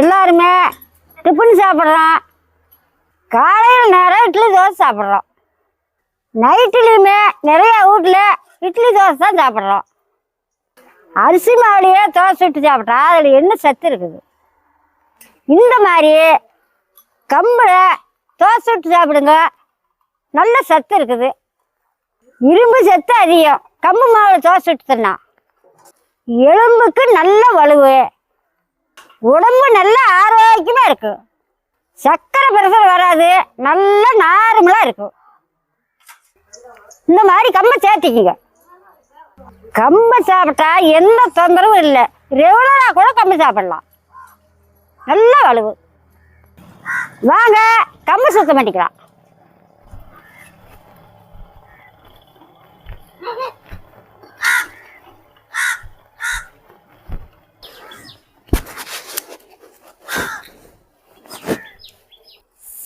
எல்லாருமே டிஃபன் சாப்பிட்றோம் காலையில் நேரம் இட்லி தோசை சாப்பிட்றோம் நைட்லேயுமே நிறைய வீட்டில் இட்லி தோசை தான் சாப்பிட்றோம் அரிசி மாவுலையே தோசை சுட்டு சாப்பிட்டா அதில் என்ன சத்து இருக்குது? இந்த மாதிரி கம்பில் தோசை சுட்டு சாப்பிடுங்க நல்ல சத்து இருக்குது. இரும்பு சத்து அதிகம். கம்பு மாவில் தோசை விட்டு தின்னா. எலும்புக்கு நல்ல வலுவு. உடம்பு நல்ல ஆரோக்கியமாக இருக்கும் சக்கரை பிரசர் வராது நல்ல நார்மலாக இருக்கும் இந்த மாதிரி கம்பை சேர்த்திக்கிங்க. கம்பை சாப்பிட்டா எந்த தொந்தரவும் இல்லை. ரெகுலராக கூட கம்பு சாப்பிடலாம். நல்ல வலுவு. வாங்க கம்பு சுத்தம் பண்ணிக்கலாம்.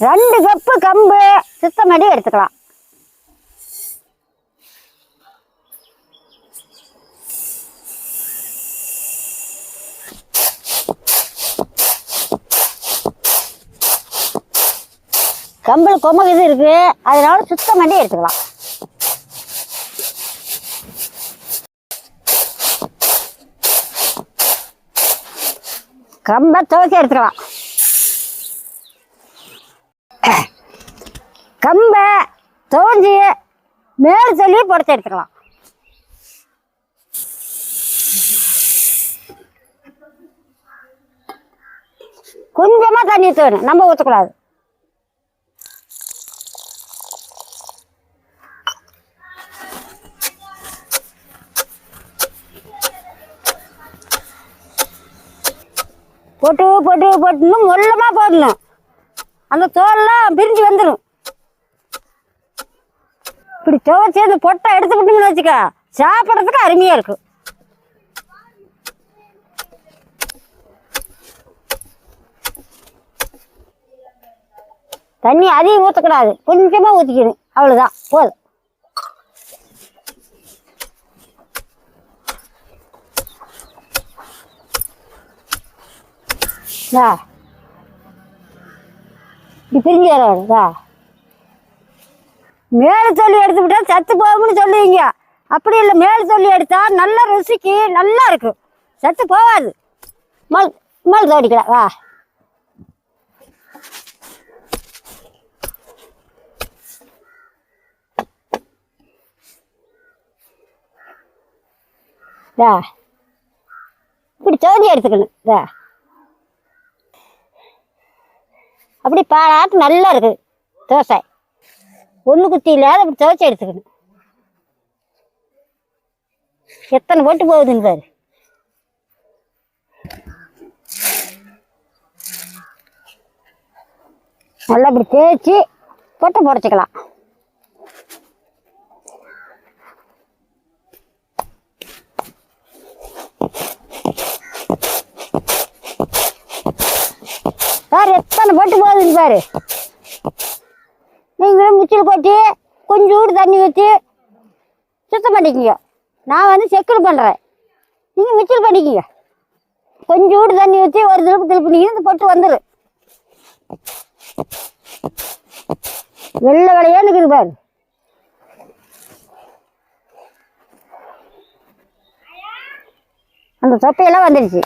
ரெண்டு கப்பு கம்பு சுத்தம் பண்ணி எடுத்துக்கலாம். கம்பில் கொம்பு இது இருக்கு. அதனால சுத்தம் பண்ணி எடுத்துக்கலாம். கம்பை துவைக்க எடுத்துக்கலாம். கம்பை தோஞ்சி மேல் சொல்லி புடச்சி எடுத்துக்கலாம். கொஞ்சமாக தண்ணி ஊற்றணும் நம்ம ஊற்றக்கூடாது பொட்டு பொட்டு பொட்டுன்னு மொல்லமாக போடணும். அந்த தோல்லாம் பிரிஞ்சு வந்துடும் இப்படி துவைச்சி அந்த பொட்டை எடுத்து வச்சுக்க சாப்பிட்றதுக்கு அருமையாக இருக்கும் தண்ணி அதிகம் ஊற்றக்கூடாது கொஞ்சமாக ஊற்றிக்கணும் அவ்வளோதான் போதும். இப்படி பிரிஞ்சு வராதா மேல் சொல்லி எடுத்து சத்து போகும்னு சொல்லுவீங்க. அப்படி இல்லை மேல் சொல்லி எடுத்தா நல்ல ருசிக்கு நல்லா இருக்கும் சத்து போகாது. மல் மல் தோடிக்கலாம் வா. இப்படி தோண்டி எடுத்துக்கணும் வா. அப்படி பாலாட்டு நல்லா இருக்குது தோசை. ஒன்று குத்தி இல்லாத அப்படி துவைச்சி எடுத்துக்கணும். எத்தனை போட்டு போகுதுன்னு பாரு. நல்லா இப்படி தேய்ச்சி பொட்டை புடச்சிக்கலாம். பாரு எத்தனை போட்டு போகுதுன்னு பாரு. நீங்களும் முச்சில் கொட்டி கொஞ்சோடு தண்ணி ஊற்றி சுத்தம் பண்ணிக்கிங்க. நான் வந்து செக்கில் பண்ணுறேன் நீங்கள் மிச்சல் பண்ணிக்கிங்க. கொஞ்சோடு தண்ணி ஊற்றி ஒரு திருப்பு திருப்பினீங்க இந்த பொட்டு வந்துடும் வெள்ளை வெள்ளையா நிற்குது பாரு. அந்த தொப்பையெல்லாம் வந்துடுச்சு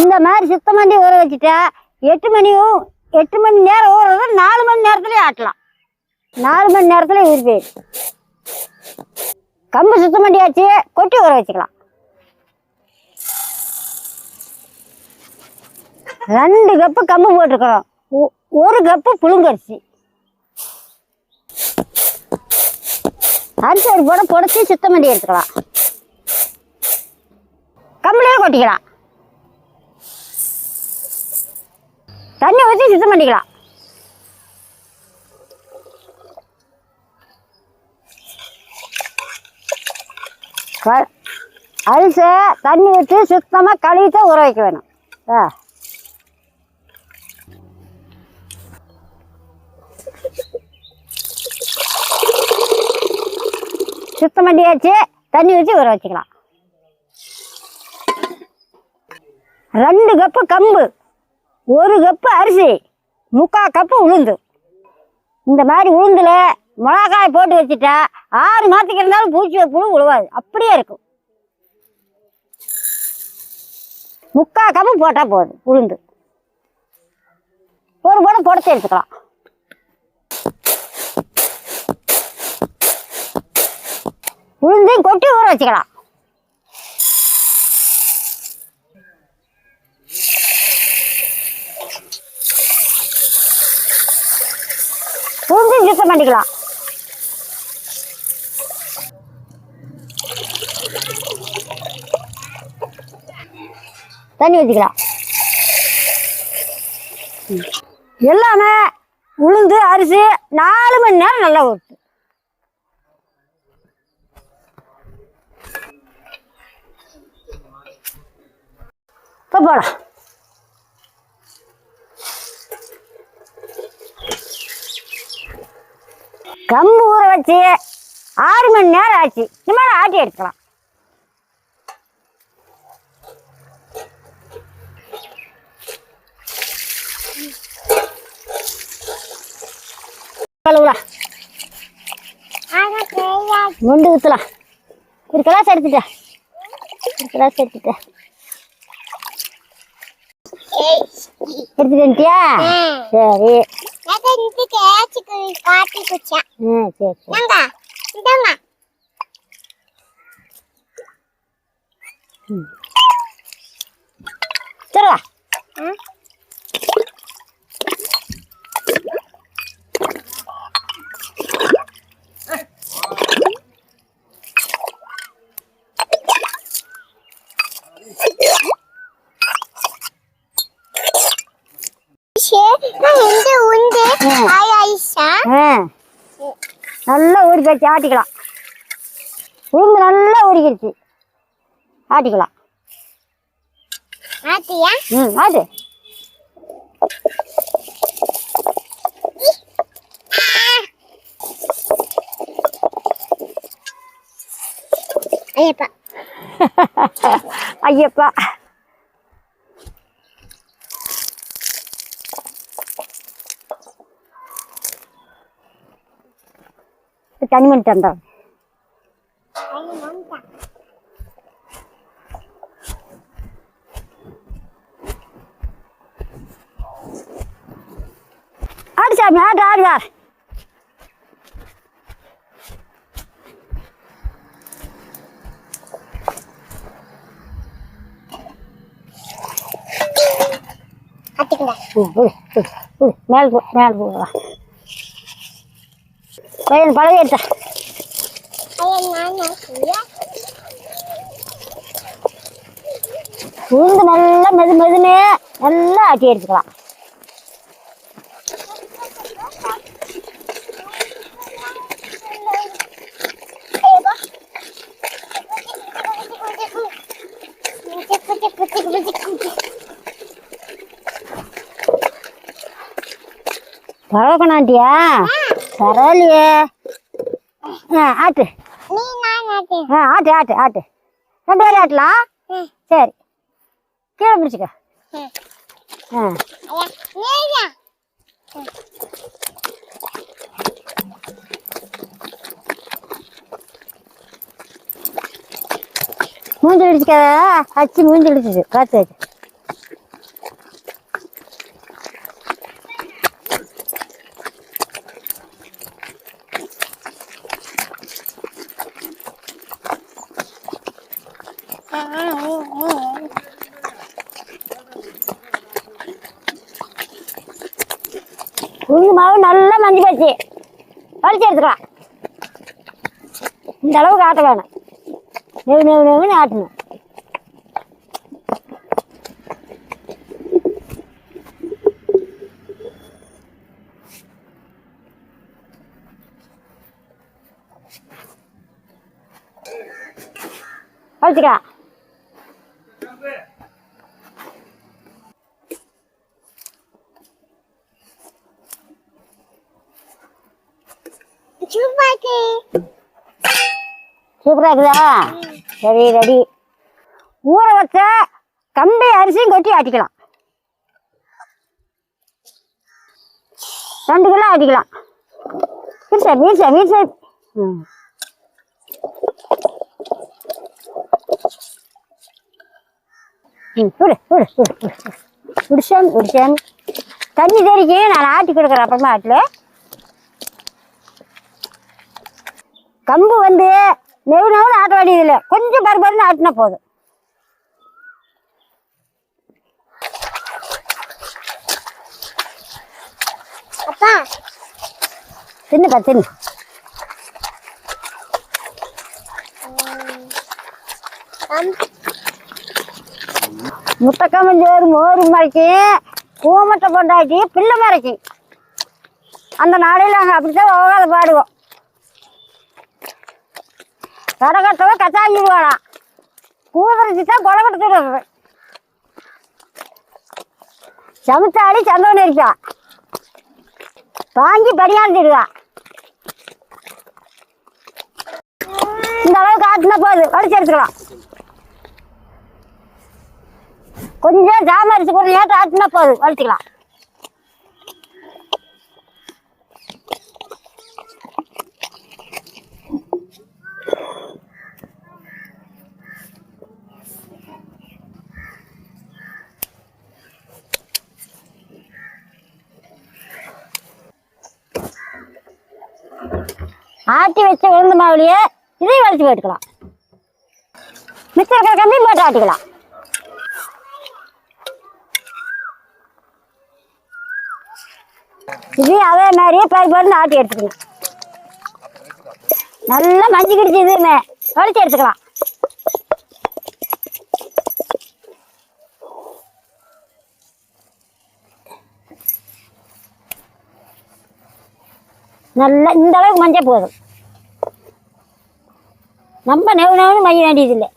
இந்த மாதிரி சுத்தம் பண்ணி ஊற வச்சுட்டா எட்டு மணியும் எட்டு மணி நேரம் ஊறுறது நாலு மணி நேரத்துலயே ஆட்டலாம். நாலு மணி நேரத்துல ஊறி போயிடும் கம்பு சுத்தம் பண்ணியாச்சு கொட்டி ஊற வச்சுக்கலாம். ரெண்டு கப்பு கம்பு போட்டிருக்கிறோம். ஒரு கப்பு புழுங்கரிசி. அரிசி ஒரு போட புடச்சி சுத்தம் பண்ணி எடுத்துக்கலாம். கம்பளையே கொட்டிக்கலாம். தண்ணி ஊற்றி சுத்தம் பண்ணிக்கலாம். க- அரிசை தண்ணி ஊற்றி சுத்தமாக கழுவிட்டு ஊற வைக்க வேணும். ஆ. சுத்தம் பண்ணியாச்சு. தண்ணி ஊற்றி ஊற வச்சுக்கலாம். ரெண்டு கப்பு கம்பு. ஒரு கப்பு அரிசி முக்கால் கப்பு உளுந்து. இந்த மாதிரி உளுந்துல மிளகாய் போட்டு வச்சுட்டா ஆறு மாதத்துக்கு இருந்தாலும் பூச்சி புழு உழுவாது. அப்படியே இருக்கும். முக்கால் கப்பு போட்டால் போதும் உளுந்து. ஒரு படம் புடச்சி எடுத்துக்கலாம். உளுந்தையும் கொட்டி ஊற வச்சுக்கலாம். உளுந்தையும் யூஸ் பண்ணிக்கலாம். தண்ணி ஊற்றிக்கலாம் எல்லாமே உளுந்து அரிசி நாலு மணி நேரம் நல்லா ஊற்று இப்போ போகலாம் வச்சு ஆறு மணி நேரம் ஆச்சு. இனிமேல் ஆட்டி கழுவுலாம் முண்டு ஊற்றலாம் ஒரு கிளாஸ் எடுத்துட்டேன் ஒரு கிளாஸ் எடுத்துட்டேன் எடுத்துட்டியா சரி. காட்டி குச்சா ம் சரி சரி. நாங்க இந்தாங்க. சரி வா இந்த உண்டு ம். ஆய் ஐஷா ஆ வச்சு ஆட்டிக்கலாம் உளுந்து நல்லா ஊறிக்கிடுச்சு ஆட்டிக்கலாம். ம் ஆட்டு. ஐயப்பா. ஐயப்பா. தண்ணி மணி தந்தோம் ஆடு சாமி ஆடு ஆடு வா ஆத்திக்கங்க மேலே போ Ayan, parang ito. உளுந்து நல்லா மெது மெதுனே நல்லா ஆட்டி எடுத்துக்கலாம் பழக்கணாட்டியா பரவாயில்லையே ஆட்டு. நீ நான் ஆத்தி ஆ ஆட்டு ஆட்டு ஆட்டு. ரெண்டு பேரும் ஆட்டலாம். சரி. கீழே பிடிச்சிக்க. மூஞ்சி அடிச்சுக்காத அச்சு மூஞ்சி அடிச்சிச்சு காற்று இந்த அளவுக்கு ஆட்ட வேணும் நெவு நெவு நெவுன்னு ஆட்டணும் வலிச்சுக்கலாம் சூப்பரா இருக்குதா? சரி ரெடி ஊற வச்ச கம்பி அரிசியும் கொட்டி ஆட்டிக்கலாம். ரெண்டு கிலோ ஆட்டிக்கலாம். வீடு சார் வீடு சார் வீட் சார் ம். ம் தண்ணி தெறிக்கி நான் ஆட்டி கொடுக்குறேன் அப்புறமா ஆட்டில். கம்பு வந்து நெவுன்னு ஆட்ட வேண்டியதில்லை. கொஞ்சம் பருபருன்னு ஆட்டினா போதும். அப்பா. தின்னுக்கா தின்னு. அம். முட்டைக்காம சோறு மோறு மறைச்சி பூமட்டை கொண்டாட்டி பிள்ளை மறைச்சி அந்த நாளையில் நாங்கள் அப்படித்தான் போகாத பாடுவோம். கடை கட்டவை கச்சாஞ்சிடுவாளாம் பூ பறிச்சு தான் கொலை கட்டுறது சமுத்தாடி சந்தவன் இருக்கா வாங்கி பணியாந்துடுவா இந்த அளவுக்கு ஆட்டினா போகுது வடிச்சு எடுத்துக்கலாம். கொஞ்சம் ஜாமரிச்சு கொஞ்சம் ஏற்ற ஆட்டினா போதும் வளர்த்துக்கலாம் ஆட்டி வச்ச உளுந்து மாவுலையே இதையும் வலிச்சு போட்டுக்கலாம். மிச்சம் இருக்கிற கம்பி போட்டு ஆட்டிக்கலாம். இதையும் அதே மாதிரியே பயிர் பருந்து ஆட்டி எடுத்துக்கணும் நல்லா மஞ்சு கிடிச்சு இதுமே வலிச்சு எடுத்துக்கலாம். நல்லா இந்த அளவுக்கு மஞ்சள் போதும். நம்ம நெவு நெவுன்னு மைய வேண்டியதில்லை.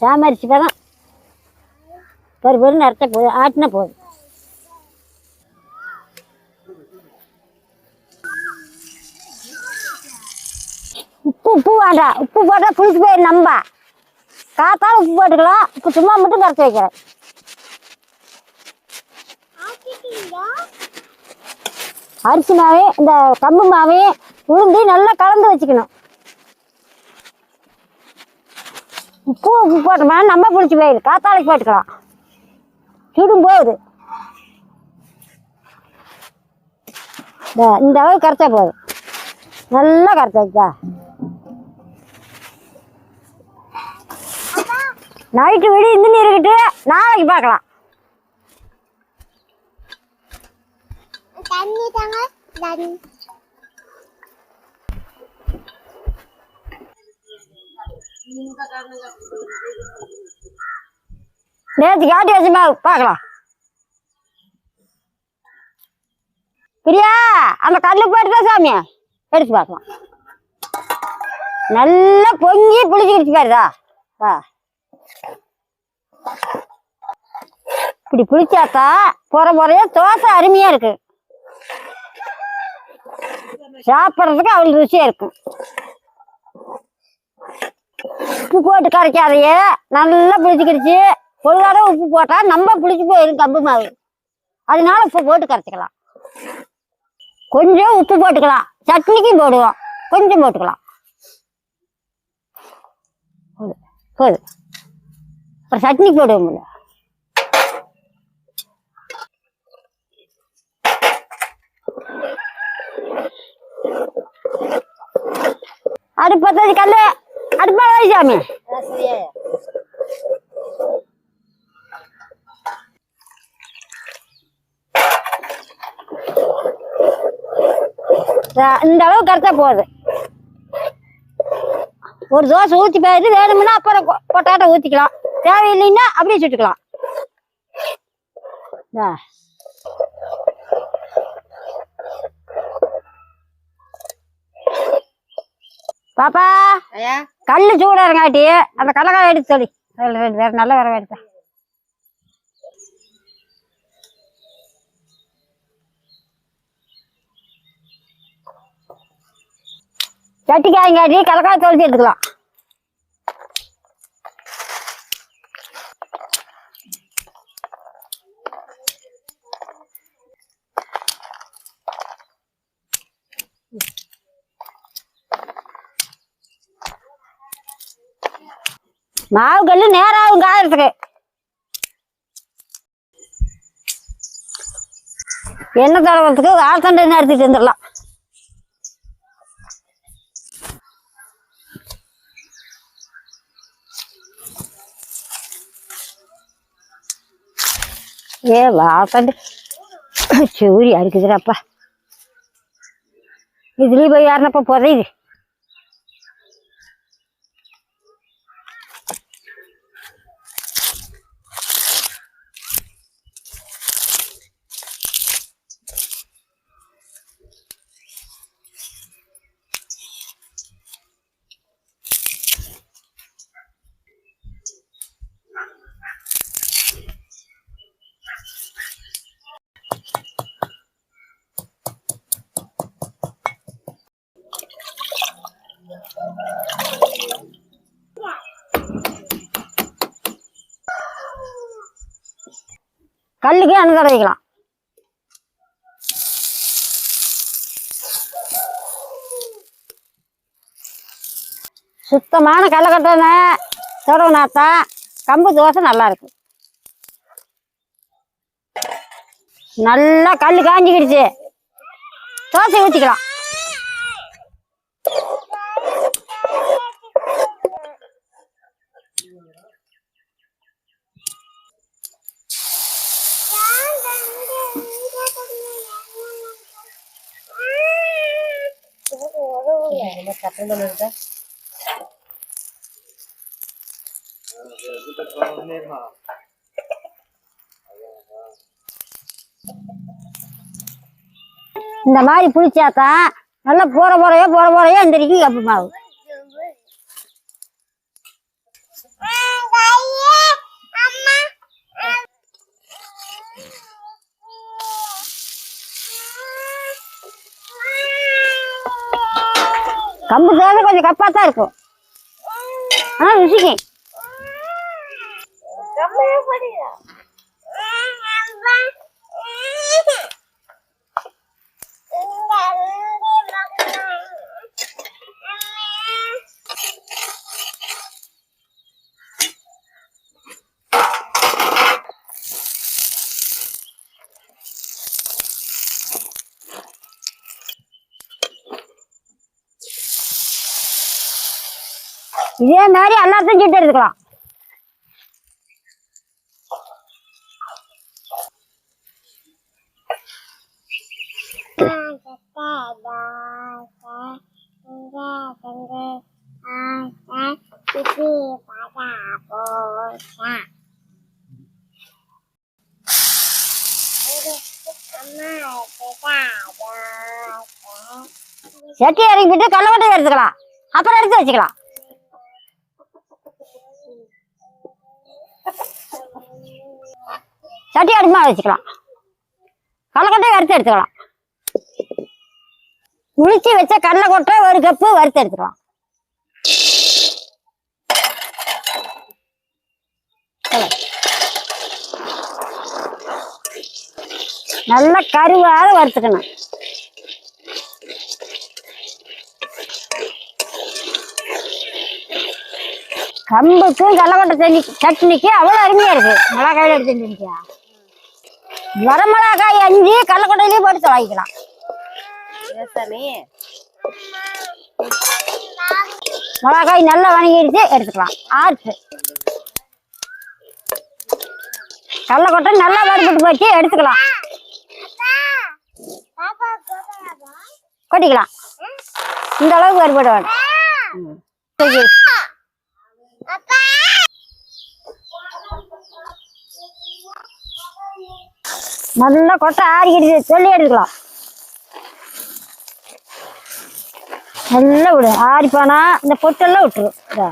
சாமரிச்சு பதம் பொறு பொருன்னு அரைச்சா போதும். ஆட்டினா போதும். உப்பு உப்பு வேண்டாம் உப்பு போட்டால் புளிச்சு போயிடும் நம்ப காத்தாலும் உப்பு போட்டுக்கலாம். இப்போ சும்மா மட்டும் கரைச்சி வைக்கிறேன். அரிசி மாவையும் இந்த கம்பு மாவையும் உளுந்து நல்லா கலந்து வச்சுக்கணும். உப்பு உப்பு போட்டோம்னா நம்ம பிடிச்சி போயிடு காத்தாலைக்கு போட்டுக்கலாம். சுடும் போகுது இந்த- அளவு கரைச்சா போதும். நல்லா கரைச்சாச்சா நைட்டு விடி இருந்து இருக்கட்டு நாளைக்கு பார்க்கலாம். தண்ணி தாங்க. நேற்று காட்டி வச்சுமா பார்க்கலாம். பிரியா அந்த கல்லு போட்டுதா சாமி. எடுத்து பார்க்கலாம். நல்லா பொங்கி புளிச்சுக்கிடுச்சு பாருதா வா. இப்படி புளிச்சாக்கா போற புறைய தோசை அருமையா இருக்கு. சாப்பிட்றதுக்கு அவ்வளோ ருசியா இருக்கும். உப்பு போட்டு கரைக்காதையே நல்லா புளிச்சுக்கிடுச்சு. ஒரு தடவை உப்பு போட்டா நம்ம புளிச்சு போயிடும் கம்பு மாவு. அதனால உப்பு போட்டு கரைச்சிக்கலாம். கொஞ்சம் உப்பு போட்டுக்கலாம். சட்னிக்கும் போடுவோம். கொஞ்சம் போட்டுக்கலாம். போதும், அப்புறம் சட்னி போடுவோம்ல அடுப்பத்தி கல்லு. அடுப்பா சாமி இந்த- இந்த அளவு கரைச்சா போகுது ஒரு தோசை ஊற்றி போயிட்டு வேணும்னா அப்புறம் கொ- பொட்டாட்டோ ஊற்றிக்கலாம் தேவையில்லைன்னா அப்படியே சுட்டுக்கலாம் இந்தா. பாப்பா ஐயா கல் சூடாருங்காட்டி அந்த கடலக்காய் எடுத்து சொல்லி ரெண்டு வேற நல்ல வேற எடுத்தேன் சட்டிக்காயங்காட்டி கடலக்காய் தொலைச்சி எடுத்துக்கலாம் மாவு கல்லு நேராகும் காயறதுக்கு எண்ணெய் தடவத்துக்கு வாசண்டை எடுத்துட்டு வந்துடலாம். ஏ வாசண்டு சூரி அடிக்குதுடாப்பா இதுலேயும் போய் யாருனப்ப புதையுது? கல்லுக்கு எண்ணெய் வைக்கலாம் சுத்தமான கடலக்கட்டணை தொடவுனாத்தான் கம்பு தோசை நல்லா இருக்கும். நல்லா கல் காஞ்சிக்கிடுச்சு. தோசை ஊற்றிக்கலாம் இந்த மாதிரி புளிச்சாத்தான் நல்லா போற போறையோ போற போறையோ எந்திரிக்கும் கப்பு மாவு. கம்பு தோசை கொஞ்சம் கப்பா தான் இருக்கும் ஆனா ருசிக்கும் இதே மாதிரி எல்லாத்தையும் சுட்டு எடுத்துக்கலாம் செட்டி இறங்கிட்டு கடலக்கட்டை எடுத்துக்கலாம் அப்புறம் எடுத்து வச்சுக்கலாம் சட்டி அடுமா வச்சுக்கலாம். கடலக்கொட்டை வறுத்து எடுத்துக்கலாம். உளிச்சு வச்ச கடலை கொட்டை ஒரு கப்பு வறுத்து எடுத்துக்கலாம். நல்லா கருவாக வறுத்துக்கணும். கம்புக்கும் கடலக்கொட்டை தண்ணி சட்னிக்கு அவ்வளோ அருமையா இருக்கு. மிளகாயில் எடுத்து செஞ்சுக்கியா வரமிளகாய் அஞ்சு கடலக்கொட்டையிலையும் போட்டு தொலைக்கலாம். மிளகாய் நல்லா வணங்கிடுச்சு எடுத்துக்கலாம். ஆச்சு கடலக்கொட்டை நல்லா வறுபட்டு போச்சு எடுத்துக்கலாம். கொட்டிக்கலாம். இந்த அளவுக்கு வறுபட வேணும் ம். சரி. நல்லா கொட்டை ஆறிக்கிட்டு சொல்லி எடுக்கலாம். நல்லா விடு. ஆறிப்பானா இந்த பொட்டெல்லாம் விட்டுரும். இதா.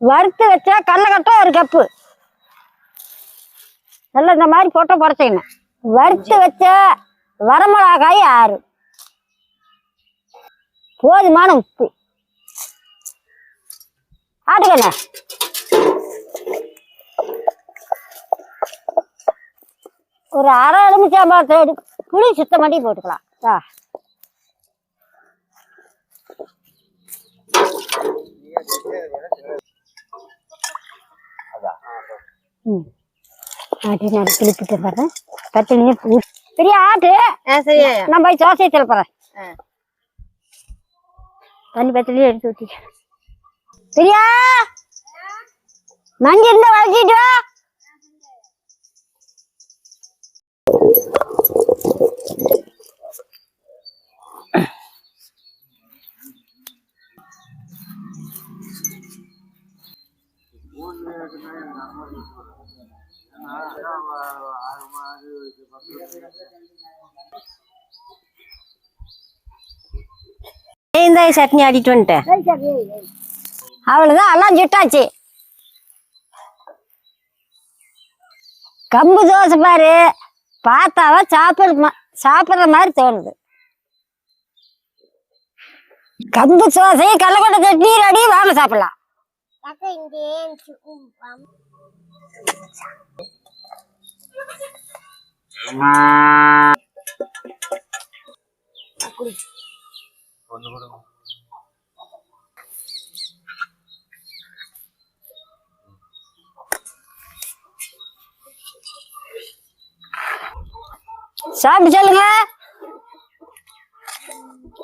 வறுத்து வச்சா கடலக்கட்டை ஒரு கப்பு நல்லா இந்த மாதிரி போட்டு குறைச்சிக்கணும் வறுத்து வச்ச வரமிளகாய் ஆறு. போதுமான உப்பு. ஆட்டுக்கண்ண. ஒரு அரை எலுமிச்சாம்பழத்தோடு புளி சுத்தம் பண்ணி போட்டுக்கலாம். ஆ. ம். ஆட்டி நான் கிளிப்பிட்டு வரேன் பத்தினி பெரிய ஆட்டு. சரி நான் போய் தோசையை திறப்புறேன். தண்ணி பத்திரியே எடுத்து ஊற்றி பிரியா! மஞ்சள் இருந்தா வளர்ச்சிட்டு வா. இந்த சட்னி ஆடிட்டு வந்துட்டேன் அவ்வளவுதான் எல்லாம் சுட்டாச்சு. கம்பு தோசை பாரு. பார்த்தாவா சாப்பிட மா- சாப்பிடுற மாதிரி தோணுது. கம்பு தோசை கடலக்கொட்டை சட்னி ரெடி வாங்க சாப்பிடலாம். அக்கா இங்கே சாப்பிட்டு சொல்லுங்க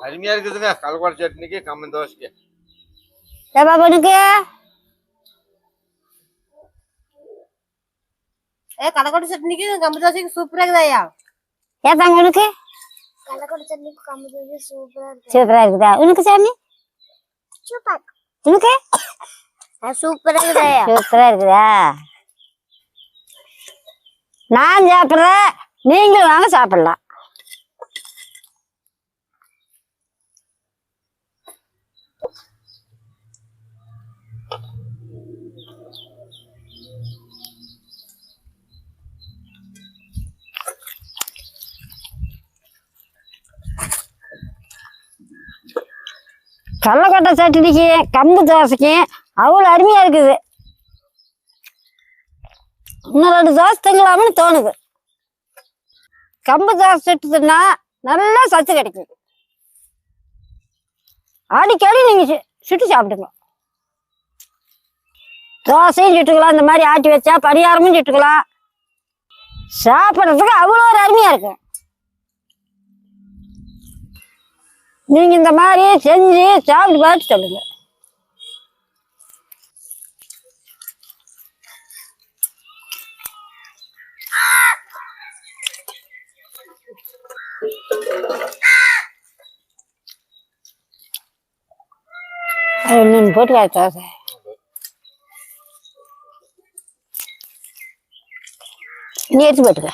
அருமையா இருக்குதுங்க கலக்கோட சட்னிக்கு கம்மன் தோசைக்கு ஏப்பா பொண்ணுக்கு ஏ கடைக்கோட்டை சட்னிக்கு கம்பு தோசைக்கு சூப்பரா இருக்குதாயா ஏப்பா உனக்கு? கள்ளக்கொடை சட்னி கம்பு சூப்பரா இருக்கு. சூப்பரா இருக்குதா? உனக்கு சாமி? சூப்பர் உனக்கு? சூப்பரா இருக்குதாயா சூப்பரா இருக்குதா? நான் சாப்பிட்றேன். நீங்களும் வாங்க சாப்பிடலாம். கடலக்கொட்டை சட்னிக்கு கம்பு தோசைக்கு அவ்வளோ அருமையாக இருக்குது. இன்னும் ரெண்டு தோசை திங்கலாம்னு தோணுது. கம்பு தோசை சுட்டுதுன்னா நல்லா சத்து கிடைக்கும் அடிக்கடி நீங்கள் சுட்டு சாப்பிடுங்க தோசையும் சுட்டுக்கலாம் இந்த மாதிரி ஆட்டி வச்சா பரிகாரமும் சுட்டுக்கலாம். சாப்பிட்றதுக்கு அவ்வளோ ஒரு அருமையாக இருக்கும் நீங்க இந்த மாதிரி செஞ்சு சாப்பிட்டு பார்த்து சொல்லுங்க. ஒன்னு போட்டு காய்ச்சாச நீ எடுத்து போட்டுக்க.